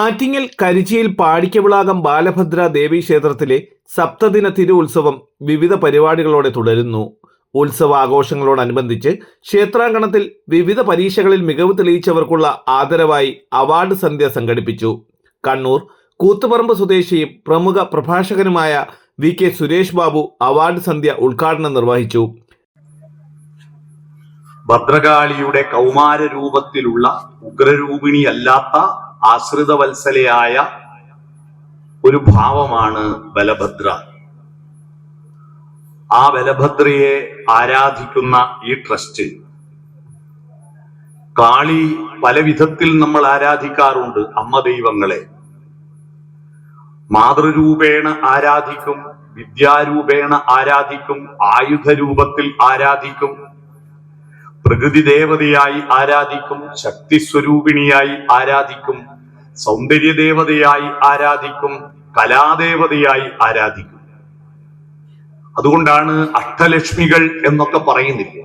ആറ്റിങ്ങൽ കരിച്ചിയിൽ പാടിക്കവിളാകം ബാലഭദ്ര ദേവി ക്ഷേത്രത്തിലെ സപ്തദിന തിരു ഉത്സവം വിവിധ പരിപാടികളോടെ തുടരുന്നു. ഉത്സവാഘോഷങ്ങളോടനുബന്ധിച്ച് ക്ഷേത്രാങ്കണത്തിൽ വിവിധ പരീക്ഷകളിൽ മികവ് തെളിയിച്ചവർക്കുള്ള ആദരവായി അവാർഡ് സന്ധ്യ സംഘടിപ്പിച്ചു. കണ്ണൂർ കൂത്തുപറമ്പ് സ്വദേശിയും പ്രമുഖ പ്രഭാഷകനുമായ V K Suresh Babu award സന്ധ്യ ഉദ്ഘാടനം നിർവഹിച്ചു. ഭദ്രകാളിയുടെ കൗമാര രൂപത്തിലുള്ള ഉഗ്രരൂപിണിയല്ലാത്ത ആശ്രിതവത്സലയായ ഒരു ഭാവമാണ് ബലഭദ്ര. ആ ബലഭദ്രയെ ആരാധിക്കുന്ന ഈ ട്രസ്റ്റ്. കാളി പല വിധത്തിൽ നമ്മൾ ആരാധിക്കാറുണ്ട് അമ്മ ദൈവങ്ങളെ. മാതൃരൂപേണ ആരാധിക്കും വിദ്യാരൂപേണ ആരാധിക്കും ആയുധ രൂപത്തിൽ ആരാധിക്കും. പ്രകൃതി ദേവതയായി ആരാധിക്കും ശക്തി സ്വരൂപിണിയായി ആരാധിക്കും സൗന്ദര്യ ദേവതയായി ആരാധിക്കും കലാദേവതയായി ആരാധിക്കും. അതുകൊണ്ടാണ് അഷ്ടലക്ഷ്മികൾ എന്നൊക്കെ പറയുന്നില്ല?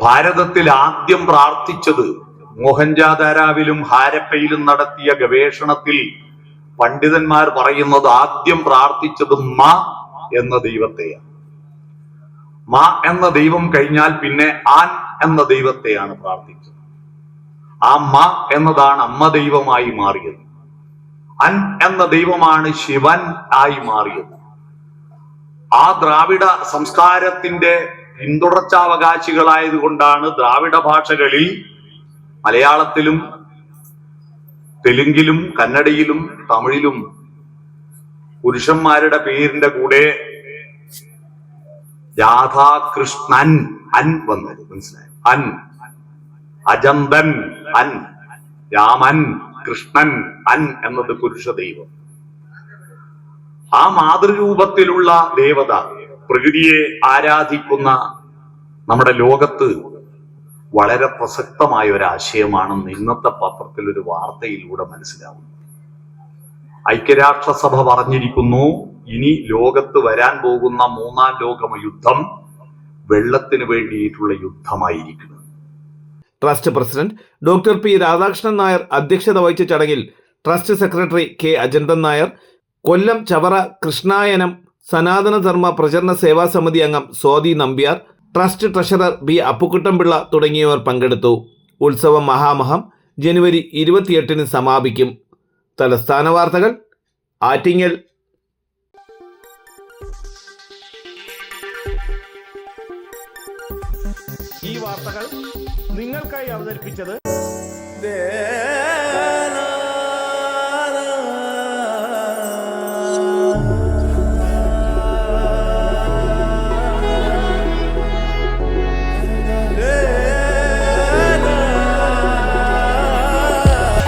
ഭാരതത്തിൽ ആദ്യം പ്രാർത്ഥിച്ചത് മോഹൻജാദാരാവിലും ഹാരപ്പയിലും നടത്തിയ ഗവേഷണത്തിൽ പണ്ഡിതന്മാർ പറയുന്നത് ആദ്യം പ്രാർത്ഥിച്ചത് മ എന്ന ദൈവത്തെയാണ്. മ എന്ന ദൈവം കഴിഞ്ഞാൽ പിന്നെ ആൻ എന്ന ദൈവത്തെയാണ് പ്രാർത്ഥിച്ചത്. ആ മ എന്നതാണ് അമ്മ ദൈവമായി മാറിയത്. അൻ എന്ന ദൈവമാണ് ശിവൻ ആയി മാറിയത്. ആ ദ്രാവിഡ സംസ്കാരത്തിന്റെ പിന്തുടർച്ചാവകാശികളായതുകൊണ്ടാണ് ദ്രാവിഡ ഭാഷകളിൽ മലയാളത്തിലും തെലുങ്കിലും കന്നഡയിലും തമിഴിലും പുരുഷന്മാരുടെ പേരിന്റെ കൂടെ രാധാകൃഷ്ണൻ. അൻ വന്നത് മനസ്സിലായി? അൻ. അജന്തൻ അൻ. രാമൻ. കൃഷ്ണൻ. അൻ എന്നത് പുരുഷ ദൈവം ആ മാതൃരൂപത്തിലുള്ള ദേവത പ്രകൃതിയെ ആരാധിക്കുന്ന നമ്മുടെ ലോകത്ത് വളരെ പ്രസക്തമായ ഒരു ആശയമാണെന്ന് ഇന്നത്തെ പത്രത്തിൽ ഒരു വാർത്തയിലൂടെ മനസ്സിലാവുന്നു. ഐക്യരാഷ്ട്രസഭ പറഞ്ഞിരിക്കുന്നു ഇനി ലോകത്ത് വരാൻ പോകുന്ന മൂന്നാം ലോകമ യുദ്ധം വെള്ളത്തിന് വേണ്ടിയിട്ടുള്ള യുദ്ധമായിരിക്കുന്നു. Trust president doctor P Radhakrishnan Nair അധ്യക്ഷത വഹിച്ച ചടങ്ങിൽ trust secretary K Ajanthan Nair Kollam Chavara Krishnayanam Sanatana Dharma പ്രചരണ സേവാ സമിതി അംഗം Swathi Nambiar trust treasurer B Appukuttanpillai തുടങ്ങിയവർ പങ്കെടുത്തു. ഉത്സവം മഹാമഹം ജനുവരി ഇരുപത്തിയെട്ടിന് സമാപിക്കും. തലസ്ഥാന വാർത്തകൾ ആറ്റിങ്ങൽ ഈ വാർത്തകൾ നിങ്ങൾക്കായി അവതരിപ്പിച്ചത്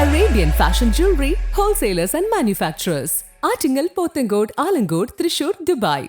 Arabian Fashion Jewelry Wholesalers and Manufacturers. Artingal, Pothencode Alangod, Trishur, Dubai